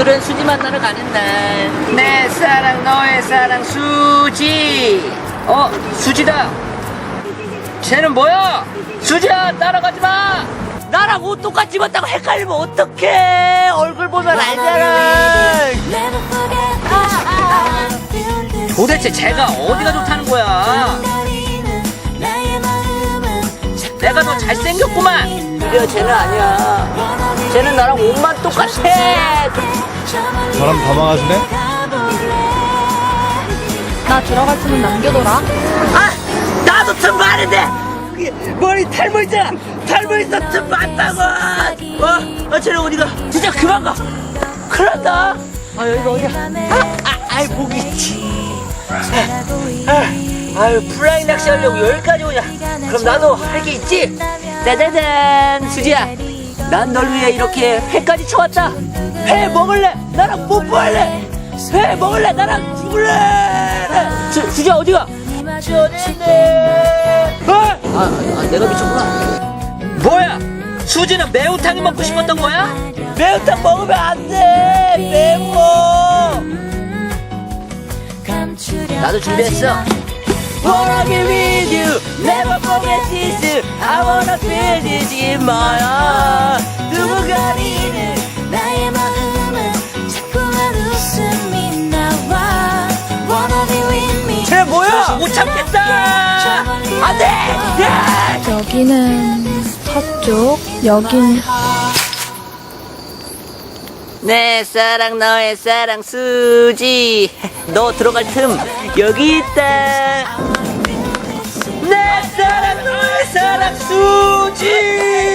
오늘은 수지 만나러 가는 날. 내 사랑 너의 사랑 수지 어 수지다 쟤는 뭐야 수지야 따라가지 마 나랑 옷 똑같이 입었다고 헷갈리면 어떡해. 얼굴 보면 알잖아. 도대체 쟤가 어디가 좋다는 거야 내가 더 잘생겼구만 그래, 쟤는 아니야. 쟤는 나랑 옷만 똑같아. 사람 다 망하시네? 나 들어갈 테면 남겨둬라. 아, 나도 틈 많은데. 머리 탈모 있잖아. 탈모 있어 틈 많다고. 어, 아, 쟤는 어디가? 진짜 그만 가. 큰일 났다. 아, 여기가 어디야? 아, 아, 아이, 목이 있지. 아, 아유, 플라잉 낚시 하려고 여기까지 오냐. 그럼 나도 할 게 있지? 짜자잔, 수지야. 난 널 위해 이렇게 회까지 쳐왔다. 회 먹을래? 나랑 뽀뽀할래? 회 먹을래? 나랑 죽을래? 수, 수지야, 어디가? 미쳐냈네. 어? 아, 아, 내가 미쳤구나. 뭐야 수지는 매운탕이 먹고 싶었던 거야? 매운탕 먹으면 안 돼. 매워. 나도 준비했어. Wanna be with you, never forget this. I wanna feel this in my heart. 니는 나의 마음은 자꾸만 웃음이 나와 Wanna be with me 쟤 뭐야? 못 참겠다 안 돼. 야! 여기는 서쪽, 여긴 내 사랑 너의 사랑 수지 너 들어갈 틈 여기 있다 serak suci.